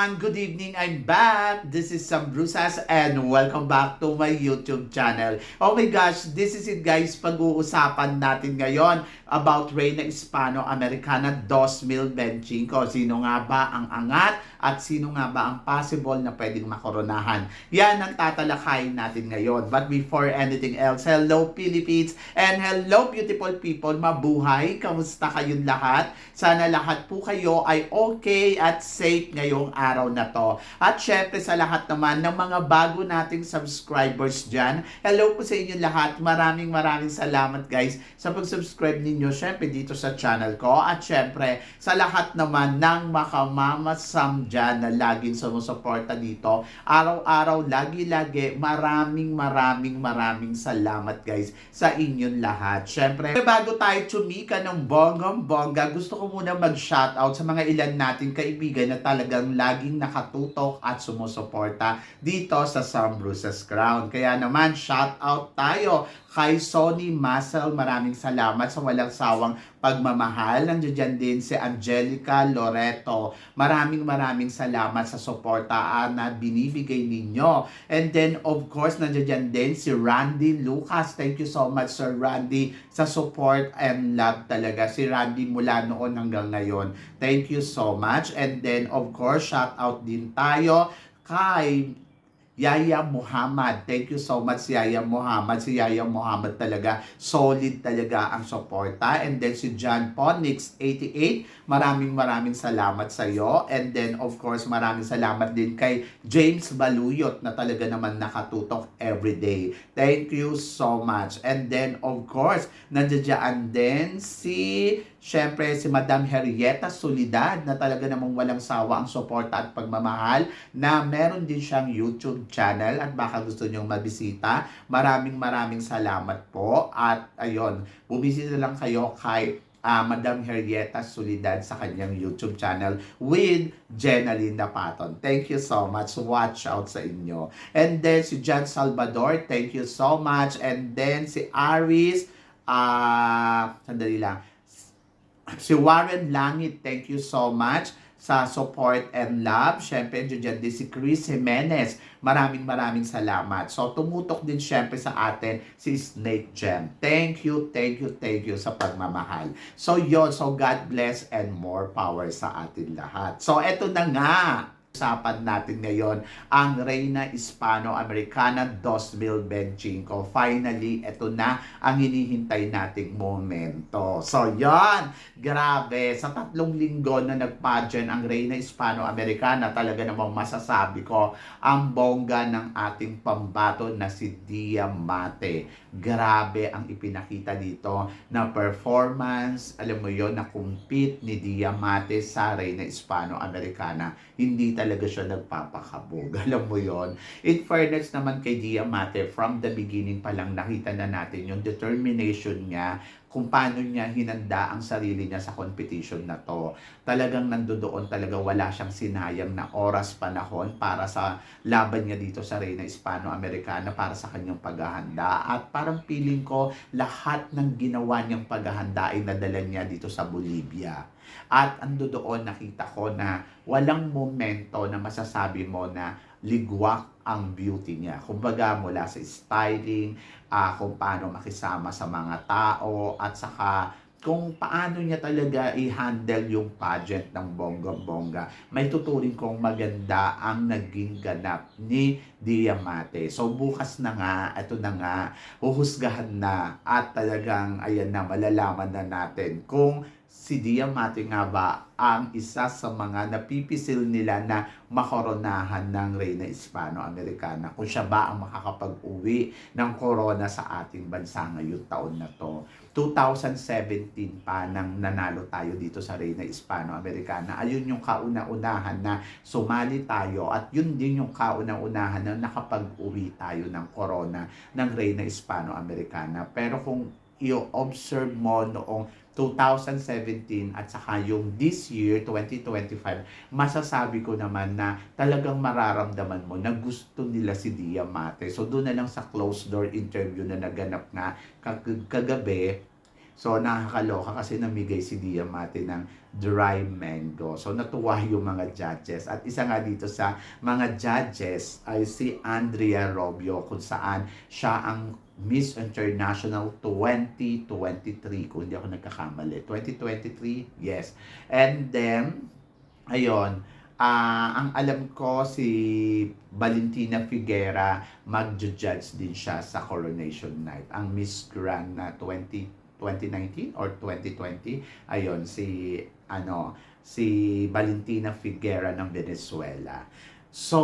Everyone! Good evening! I'm back! This is Sam Brusas and welcome back to my YouTube channel. Oh my gosh, this is it guys. Pag-uusapan natin ngayon about Reina Hispano-Americana 2025. Sino nga ba ang angat at sino nga ba ang possible na pwedeng makoronahan? Yan ang tatalakayin natin ngayon. But before anything else, hello Philippines and hello beautiful people. Mabuhay! Kamusta kayong lahat? Sana lahat po kayo ay okay at safe ngayong araw na to. At syempre sa lahat naman ng mga bago nating subscribers dyan, hello po sa inyo lahat. Maraming maraming salamat guys sa pag-subscribe ninyo syempre dito sa channel ko. At syempre sa lahat naman ng makamamasam dyan na laging sumusuporta dito. Araw-araw, lagi-lagi, maraming maraming maraming salamat guys sa inyong lahat. Syempre, bago tayo chumika ng bonggang-bongga, gusto ko muna mag-shoutout sa mga ilan nating kaibigan na talagang laging nakatutok at sumusuporta dito sa Sam Bruce's Crown. Kaya naman, shoutout tayo kay Sony Muscle. Maraming salamat sa walang sawang pagmamahal. Nandiyan din si Angelica Loreto. Maraming maraming salamat sa suportaan na binibigay ninyo. And then, of course, nandiyan din si Randy Lucas. Thank you so much, Sir Randy, sa support and love talaga. Si Randy mula noon hanggang ngayon. Thank you so much. And then, of course, shout out din tayo kay Yaya Muhammad. Thank you so much, Yaya Muhammad. Si Yaya Muhammad talaga, solid talaga ang suporta. And then si John Ponix, 88. Maraming maraming salamat sa iyo. And then, of course, maraming salamat din kay James Baluyot na talaga naman nakatutok everyday. Thank you so much. And then, of course, nandiyan din si Siyempre, si Madam Henrietta Solidad na talaga namang walang sawa ang suporta at pagmamahal na meron din siyang YouTube channel at baka gusto niyong mabisita. Maraming maraming salamat po. At ayun, bumisita lang kayo kay ah, Madam Henrietta Solidad sa kanyang YouTube channel with Jenna Linda Patton. Thank you so much. Watch out sa inyo. And then si John Salvador, thank you so much. And then si Aris, ah, sandali lang. Si Warren Langit, thank you so much sa support and love. Siyempre, dyan din si Chris Jimenez. Maraming maraming salamat. So, tumutok din siyempre sa atin si Snake Gem. Thank you, thank you, thank you sa pagmamahal. So, yon So, God bless and more power sa atin lahat. So, eto na nga. Usapan natin ngayon ang Reina Hispano-Americana 2025. Finally, ito na ang hinihintay nating momento. So, yon Grabe. Sa tatlong linggo na nag-pageant ang Reina Hispano-Americana, talaga namang masasabi ko ang bongga ng ating pambato na si Diamante. Grabe ang ipinakita dito na performance, alam mo yon na compete ni Diamante sa Reina Hispano-Americana. Hindi talaga siya nagpapakabog. Alam mo yon In fairness naman kay Diamante, from the beginning pa lang nakita na natin yung determination niya kung paano niya hinanda ang sarili niya sa competition na to. Talagang nandoon talaga wala siyang sinayang na oras panahon para sa laban niya dito sa Reina Hispano-Americana para sa kanyang paghahanda. At parang feeling ko lahat ng ginawa niyang paghahanda ay nadala niya dito sa Bolivia. At ando doon nakita ko na walang momento na masasabi mo na ligwak ang beauty niya. Kumbaga mula sa styling, ah, kung paano makisama sa mga tao, at saka kung paano niya talaga i-handle yung pageant ng bongga-bongga. May tuturing kong maganda ang naging ganap ni Diamante. So bukas na nga, ito na nga, huhusgahan na at talagang ayan na, malalaman na natin kung si Diamante nga ba ang isa sa mga napipisil nila na makoronahan ng Reyna Hispano-Americana. Kung siya ba ang makakapag-uwi ng corona sa ating bansa ngayong taon na to. 2017 pa nang nanalo tayo dito sa Reyna Hispano-Americana. Ayun yung kauna-unahan na sumali tayo at yun din yung kauna-unahan na nakapag-uwi tayo ng corona ng Reyna Hispano-Americana. Pero kung i-observe mo noong 2017 at saka yung this year, 2025, masasabi ko naman na talagang mararamdaman mo na gusto nila si Diamante. So doon na lang sa closed door interview na naganap nga kag- kagabi, So, nakakaloka kasi namigay si Diamante ng dry mango. So, natuwa yung mga judges. At isa nga dito sa mga judges ay si Andrea Robio kung saan siya ang Miss International 2023 kung hindi ako nagkakamali. 2023, yes. And then, ayun, Ah, ang alam ko si Valentina Figuera magjo-judge din siya sa Coronation Night. Ang Miss Grand na 20 2019 or 2020, ayun si ano si Valentina Figuera ng Venezuela. So,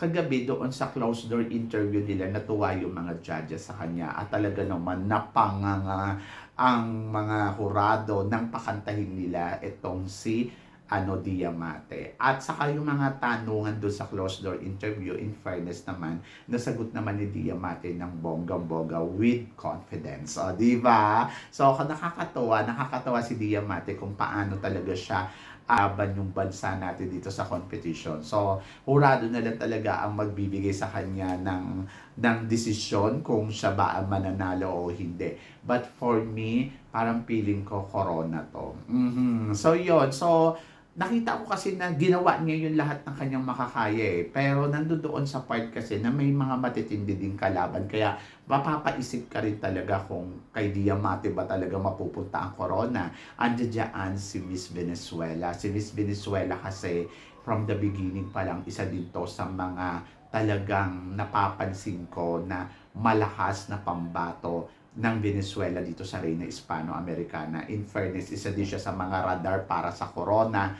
kagabi doon sa closed door interview nila, natuwa yung mga judges sa kanya at talaga naman napanganga ang mga hurado nang pakantahin nila itong si ano Diamante. At saka yung mga tanungan doon sa closed door interview, in fairness naman, nasagot naman ni Diamante ng bonggang-bongga with confidence. O, di ba? So, nakakatawa, nakakatawa si Diamante kung paano talaga siya aban yung bansa natin dito sa competition. So, hurado na lang talaga ang magbibigay sa kanya ng ng desisyon kung siya ba ang mananalo o hindi. But for me, parang feeling ko corona to. Mhm. So, yon So, nakita ko kasi na ginawa niya yung lahat ng kanyang makakaya eh. Pero nandoon sa part kasi na may mga matitindi ding kalaban. Kaya mapapaisip ka rin talaga kung kay Diamante ba talaga mapupunta ang corona. Andiyan si Miss Venezuela. Si Miss Venezuela kasi from the beginning pa lang isa din to sa mga talagang napapansin ko na malakas na pambato ng Venezuela dito sa Reina Hispano-Americana. In fairness, isa din siya sa mga radar para sa corona.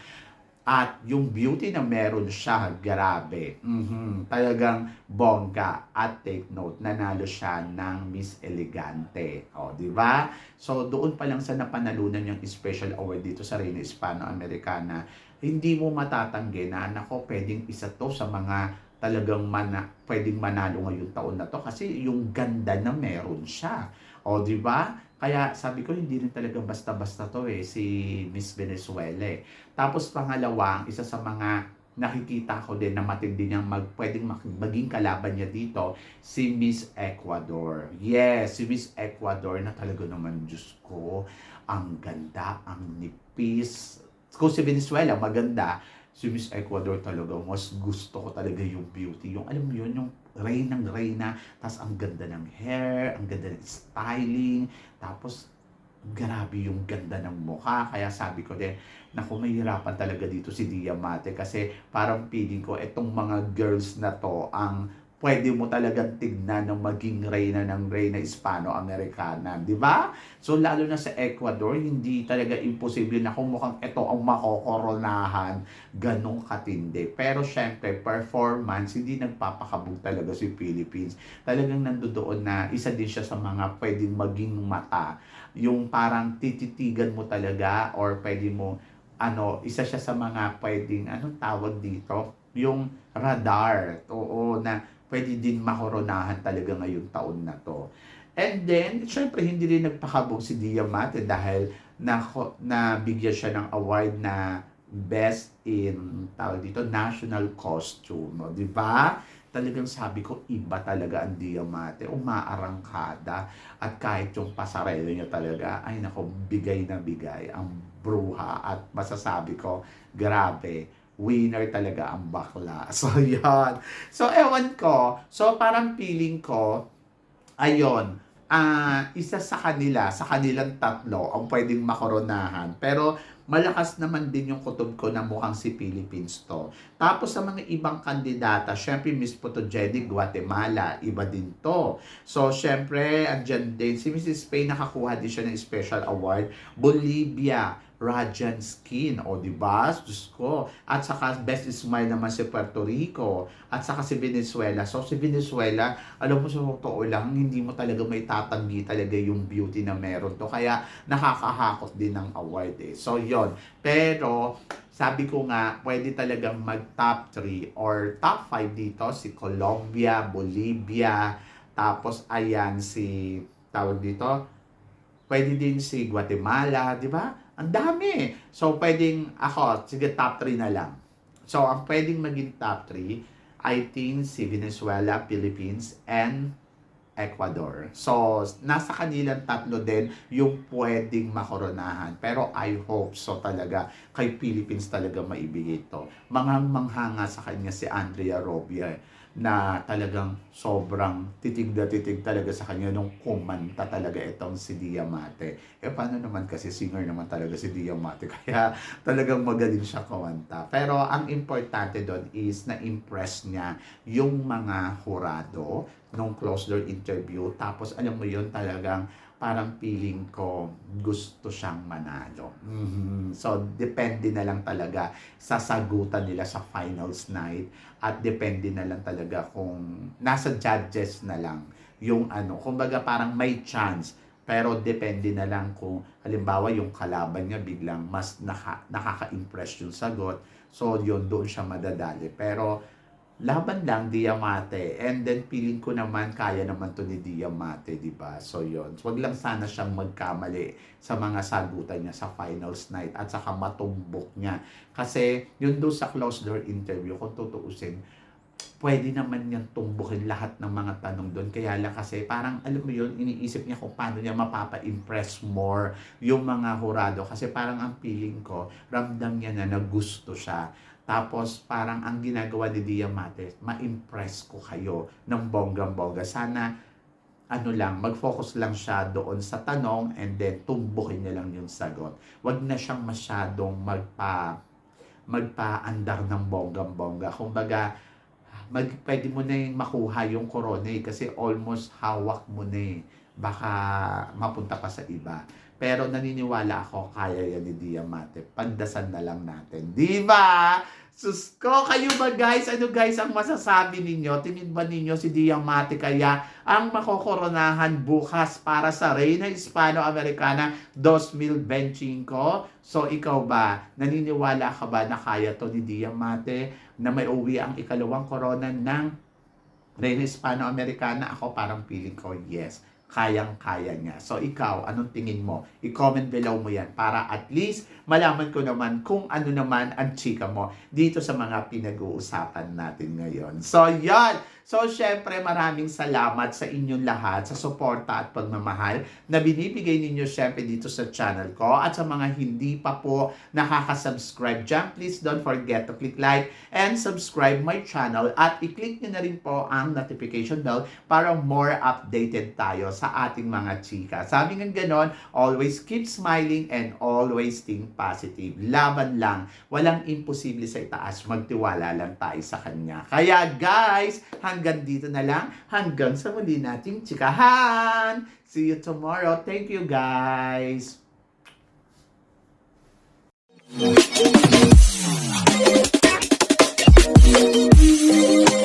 At yung beauty na meron siya, grabe. Mhm, Talagang bongga. At take note, nanalo siya ng Miss Elegante. O, di ba? So, doon pa lang sa napanalunan yung special award dito sa Reina Hispano-Americana, hindi mo matatanggi na, nako, pwedeng isa to sa mga talagang mana, pwedeng manalo ngayong taon na to kasi yung ganda na meron siya. O, di ba? Kaya sabi ko, hindi rin talaga basta-basta to eh, si Miss Venezuela eh. Tapos pangalawa, ang isa sa mga nakikita ko din na matindi niyang mag, pwedeng mag- maging kalaban niya dito, si Miss Ecuador. Yes, si Miss Ecuador na talaga naman, Diyos ko, ang ganda, ang nipis. Kung si Venezuela, maganda, si Miss Ecuador talaga, mas gusto ko talaga yung beauty. Yung, alam mo yun, yung rain ng reyna, tapos ang ganda ng hair, ang ganda ng styling, tapos grabe yung ganda ng mukha. Kaya sabi ko din, naku, mahirapan talaga dito si Diamante kasi parang feeling ko itong mga girls na to ang pwede mo talagang tignan ng maging reyna ng reyna Hispano-Americana, di ba? So lalo na sa Ecuador, hindi talaga imposible na kung mukhang ito ang makokoronahan, ganong katindi. Pero syempre, performance, hindi nagpapakabog talaga si Philippines. Talagang nandoon na isa din siya sa mga pwedeng maging mata. Yung parang tititigan mo talaga or pwede mo ano, isa siya sa mga pwedeng, anong tawag dito? Yung radar. Oo, na pwede din makoronahan talaga ngayong taon na to. And then, syempre, hindi rin nagpakabog si Diamante dahil na, nabigyan siya ng award na best in tawag dito national costume no? di ba talagang sabi ko iba talaga ang Diamante umaarangkada at kahit yung pasarelo niya talaga ay nako bigay na bigay ang bruha at masasabi ko grabe winner talaga ang bakla. So, yon So, ewan ko. So, parang feeling ko, ayon, ah isa sa kanila, sa kanilang tatlo, ang pwedeng makoronahan. Pero, malakas naman din yung kutob ko na mukhang si Philippines to. Tapos sa mga ibang kandidata, syempre Miss Photogenic Guatemala, iba din to. So syempre, andyan din, si Mrs. Spain nakakuha din siya ng special award. Bolivia, Radiant Skin, o di ba? Diyos ko. At saka Best Smile naman si Puerto Rico. At saka si Venezuela. So si Venezuela, alam mo sa totoo lang, hindi mo talaga may tatanggi talaga yung beauty na meron to. Kaya nakakahakot din ng award eh. So yon Pero sabi ko nga, pwede talagang mag top 3 or top 5 dito si Colombia, Bolivia, tapos ayan si tawag dito, pwede din si Guatemala, di ba? Ang dami. So, pwedeng ako, sige, top 3 na lang. So, ang pwedeng maging top 3, I think si Venezuela, Philippines, and Ecuador. So, nasa kanilang tatlo din yung pwedeng makoronahan. Pero I hope so talaga kay Philippines talaga maibigay ito. Manghang manghanga sa kanya si Andrea Robia na talagang sobrang titig na titig talaga sa kanya nung kumanta talaga itong si Diamante. Eh paano naman kasi singer naman talaga si Diamante kaya talagang magaling siya kumanta. Pero ang importante doon is na-impress niya yung mga hurado nung closed door interview. Tapos alam mo yun talagang parang feeling ko gusto siyang manalo. Mhm. So, depende na lang talaga sa sagutan nila sa finals night at depende na lang talaga kung nasa judges na lang yung ano. Kumbaga parang may chance pero depende na lang kung halimbawa yung kalaban niya biglang mas naka, nakaka-impress yung sagot. So, yun, doon siya madadali. Pero, laban lang Diamante and then feeling ko naman kaya naman to ni Diamante di ba so yon wag lang sana siyang magkamali sa mga sagutan niya sa finals night at saka matumbok niya kasi yun doon sa closed door interview kung tutuusin pwede naman niyang tumbukin lahat ng mga tanong doon. Kaya lang kasi parang alam mo yun, iniisip niya kung paano niya mapapa-impress more yung mga hurado. Kasi parang ang feeling ko, ramdam niya na na gusto siya. Tapos parang ang ginagawa ni Diamante, ma-impress ko kayo ng bonggang-bongga. Sana ano lang, mag-focus lang siya doon sa tanong and then tumbukin niya lang yung sagot. Huwag na siyang masyadong magpa magpaandar ng bonggang-bongga. Kumbaga, mag, pwede mo na yung makuha yung corona eh, kasi almost hawak mo na eh. Baka mapunta pa sa iba. Pero naniniwala ako kaya yan ni Diamante. Pandasan na lang natin. Di ba? Sus ko, kayo ba guys? Ano guys ang masasabi ninyo? Tingin ba ninyo si Diamante kaya ang makokoronahan bukas para sa Reina Hispano-Americana 2025? So ikaw ba? Naniniwala ka ba na kaya to ni Diamante na may uwi ang ikalawang corona ng Reina Hispano-Americana? Ako parang feeling ko yes kayang-kaya niya. So, ikaw, anong tingin mo? I-comment below mo yan para at least malaman ko naman kung ano naman ang chika mo dito sa mga pinag-uusapan natin ngayon. So, yan! So, syempre, maraming salamat sa inyong lahat sa suporta at pagmamahal na binibigay ninyo syempre dito sa channel ko at sa mga hindi pa po nakaka-subscribe dyan, please don't forget to click like and subscribe my channel at i-click nyo na rin po ang notification bell para more updated tayo sa ating mga chika. Sabi nga ganon, always keep smiling and always always think positive. Laban lang. Walang imposible sa itaas. Magtiwala lang tayo sa Kanya. Kaya guys, hanggang dito na lang. Hanggang sa muli nating tsikahan. See you tomorrow. Thank you guys. Thank you.